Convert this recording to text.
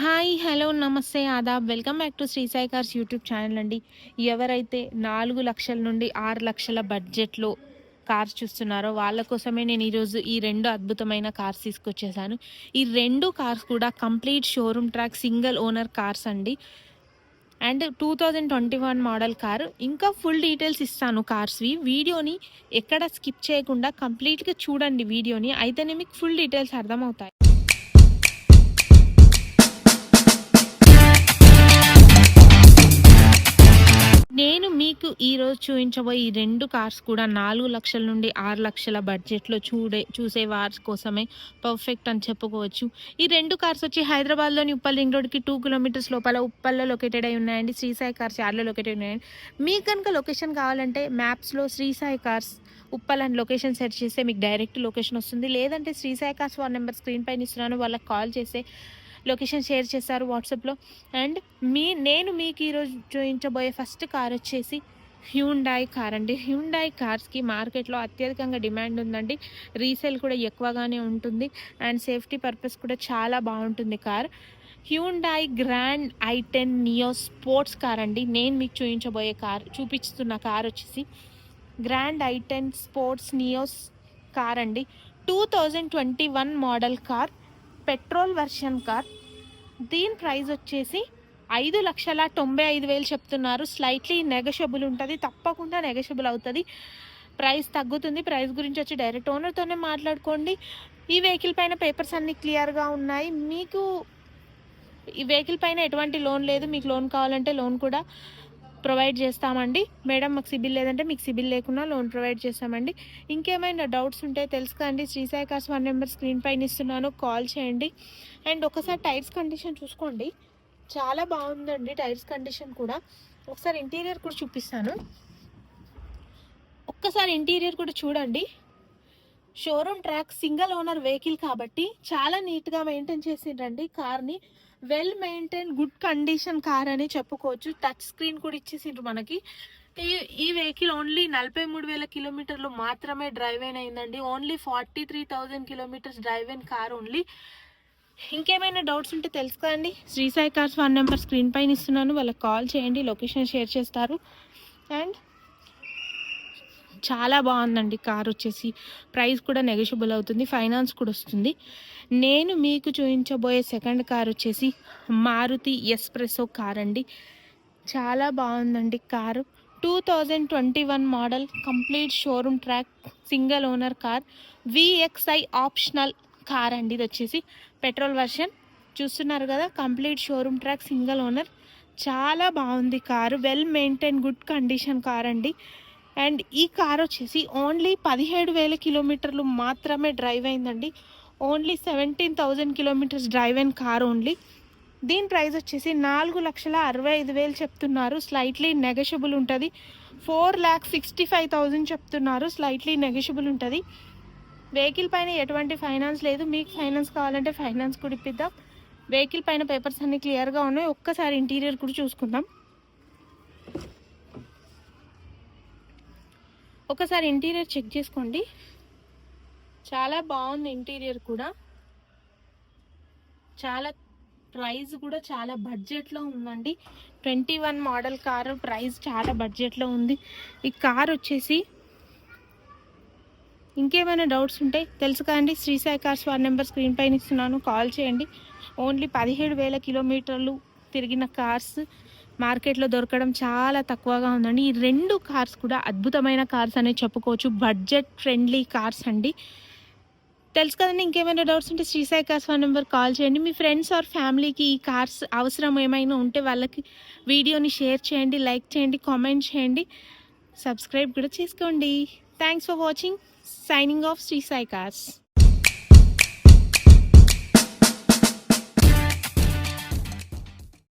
Hi hello నమస్తే Aadab. Welcome back to Sri Sai cars YouTube channel అండి. ఎవరైతే నాలుగు లక్షల నుండి ఆరు లక్షల బడ్జెట్లో కార్స్ చూస్తున్నారో వాళ్ళ కోసమే నేను ఈరోజు ఈ రెండు అద్భుతమైన కార్స్ తీసుకొచ్చేసాను. ఈ రెండు కార్స్ కూడా complete showroom track single owner cars అండి. And two thousand twenty one model car. ఇంకా ఫుల్ డీటెయిల్స్ ఇస్తాను కార్స్వి వీడియోని ఎక్కడ స్కిప్ చేయకుండా కంప్లీట్గా చూడండి వీడియోని. అయితేనే మీకు ఫుల్ డీటెయిల్స్ అర్థమవుతాయి. మీకు ఈరోజు చూపించబోయే ఈ రెండు కార్స్ కూడా నాలుగు లక్షల నుండి ఆరు లక్షల బడ్జెట్లో చూడే చూసే వార్స్ కోసమే పర్ఫెక్ట్ అని చెప్పుకోవచ్చు. ఈ రెండు కార్స్ వచ్చి హైదరాబాద్లోని ఉప్పల్ రింగ్ రోడ్కి టూ కిలోమీటర్స్ లోపల ఉప్పల్లో లొకేటెడ్ అయి ఉన్నాయండి. శ్రీసాయి కార్స్ యాడ్లో లొకేటెడ్ ఉన్నాయండి. మీకు కనుక లొకేషన్ కావాలంటే మ్యాప్స్లో శ్రీసాయి కార్స్ ఉప్పల్ అని లొకేషన్ సెర్చ్ చేస్తే మీకు డైరెక్ట్ లొకేషన్ వస్తుంది. లేదంటే శ్రీసాయి కార్స్ వారి నెంబర్ స్క్రీన్ పైన ఇస్తున్నాను. వాళ్ళకి కాల్ చేస్తే లొకేషన్ షేర్ చేస్తారు వాట్సాప్లో. అండ్ మీ నేను మీకు ఈరోజు చూపించబోయే ఫస్ట్ కార్ వచ్చేసి హ్యూండాయ్ కార్ అండి. హ్యూండాయ్ కార్స్కి మార్కెట్లో అత్యధికంగా డిమాండ్ ఉందండి. రీసేల్ కూడా ఎక్కువగానే ఉంటుంది. అండ్ సేఫ్టీ పర్పస్ కూడా చాలా బాగుంటుంది car. Hyundai grand i ten Neo sports car అండి. నేను మీకు చూపించబోయే కార్ చూపిస్తున్న కార్ వచ్చేసి grand i ten sports Neos car అండి. Two thousand twenty one model car petrol version car. దీని ప్రైస్ వచ్చేసి ఐదు లక్షల తొంభై ఐదు వేలు చెప్తున్నారు. స్లైట్లీ నెగషబుల్ ఉంటుంది. తప్పకుండా నెగషబుల్ అవుతుంది. ప్రైస్ తగ్గుతుంది. ప్రైస్ గురించి వచ్చి డైరెక్ట్ ఓనర్తోనే మాట్లాడుకోండి. ఈ వెహికల్ పైన పేపర్స్ అన్నీ క్లియర్గా ఉన్నాయి. మీకు ఈ వెహికల్ పైన ఎటువంటి లోన్ లేదు. మీకు లోన్ కావాలంటే లోన్ కూడా ప్రొవైడ్ చేస్తామండి. మేడం మాకు సిబిల్ లేదంటే మీకు సిబిల్ లేకుండా లోన్ ప్రొవైడ్ చేస్తామండి. ఇంకేమైనా డౌట్స్ ఉంటే తెలుసుకోండి. Sri Sai cars one number screen పైన ఇస్తున్నాను. కాల్ చేయండి. అండ్ ఒకసారి టైర్స్ కండిషన్ చూసుకోండి. చాలా బాగుందండి టైర్స్ కండిషన్ కూడా. ఒకసారి ఇంటీరియర్ కూడా చూపిస్తాను. ఒక్కసారి ఇంటీరియర్ కూడా చూడండి. Showroom track single owner vehicle కాబట్టి చాలా నీట్గా మెయింటైన్ చేసిండ్రండి కార్ని. Well maintain good condition car అని చెప్పుకోవచ్చు. టచ్ స్క్రీన్ కూడా ఇచ్చేసిండ్రు మనకి. ఈ ఈ వెహికల్ ఓన్లీ నలభై మూడు వేల కిలోమీటర్లు మాత్రమే డ్రైవ్ అయిన అయిందండి. Only forty three thousand kilometres drive అయిన కార్ ఓన్లీ ఇంకేమైనా డౌట్స్ ఉంటే తెలుసుకోండి Sri Sai cars one number screen పైన ఇస్తున్నాను. వాళ్ళకి కాల్ చేయండి లొకేషన్ షేర్ చేస్తారు. అండ్ చాలా బాగుందండి కార్ వచ్చేసి. ప్రైస్ కూడా నెగోషియబుల్ అవుతుంది ఫైనాన్స్ కూడా వస్తుంది. నేను మీకు చూపించబోయే సెకండ్ కార్ వచ్చేసి మారుతి ఎస్ప్రెసో కార్ అండి. చాలా బాగుందండి car. Two thousand twenty one model complete showroom track single owner car VXI optional car అండి ఇది వచ్చేసి. పెట్రోల్ వర్షన్ చూస్తున్నారు కదా complete showroom track single owner. చాలా బాగుంది car. Well maintain good condition car అండి. అండ్ ఈ కార్ వచ్చేసి ఓన్లీ పదిహేడు వేల కిలోమీటర్లు మాత్రమే డ్రైవ్ అయిందండి. Only seventeen thousand kilometres drive అయిన కార్ ఓన్లీ. దీని ప్రైస్ వచ్చేసి నాలుగు లక్షల అరవై ఐదు వేలు చెప్తున్నారు. స్లైట్లీ నెగషబుల్ ఉంటుంది. Four lakh sixty five thousand చెప్తున్నారు. స్లైట్లీ నెగషబుల్ ఉంటుంది. వెహికల్ పైన ఎటువంటి ఫైనాన్స్ లేదు. మీకు ఫైనాన్స్ కావాలంటే ఫైనాన్స్ కూడా ఇప్పిద్దాం. వెహికల్ పైన పేపర్స్ అన్నీ క్లియర్గా ఉన్నాయి. ఒక్కసారి ఇంటీరియర్ కూడా చూసుకుందాం. ఒకసారి ఇంటీరియర్ చెక్ చేసుకోండి. చాలా బాగుంది ఇంటీరియర్ కూడా. చాలా ప్రైస్ కూడా చాలా బడ్జెట్లో ఉందండి. Twenty one model car price చాలా బడ్జెట్లో ఉంది. ఈ కార్ వచ్చేసి ఇంకేమైనా డౌట్స్ ఉంటే తెలుసుకోండి. శ్రీసాయి కార్స్ వారి నెంబర్ స్క్రీన్ పైన ఇస్తున్నాను. కాల్ చేయండి. ఓన్లీ పదిహేడు వేల కిలోమీటర్లు తిరిగిన కార్స్. మార్కెట్లో దొరకడం చాలా తక్కువగా ఉందండి. ఈ రెండు కార్స్ కూడా అద్భుతమైన కార్స్ అనేది చెప్పుకోవచ్చు. బడ్జెట్ ఫ్రెండ్లీ కార్స్ అండి. తెలుసు కదండి ఇంకేమైనా డౌట్స్ ఉంటే Sri Sai cars phone number call చేయండి. మీ ఫ్రెండ్స్ ఆర్ ఫ్యామిలీకి ఈ కార్స్ అవసరం ఏమైనా ఉంటే వాళ్ళకి వీడియోని షేర్ చేయండి లైక్ చేయండి కామెంట్ చేయండి. సబ్స్క్రైబ్ కూడా చేసుకోండి. Thanks for watching. Signing off Sri Sai cars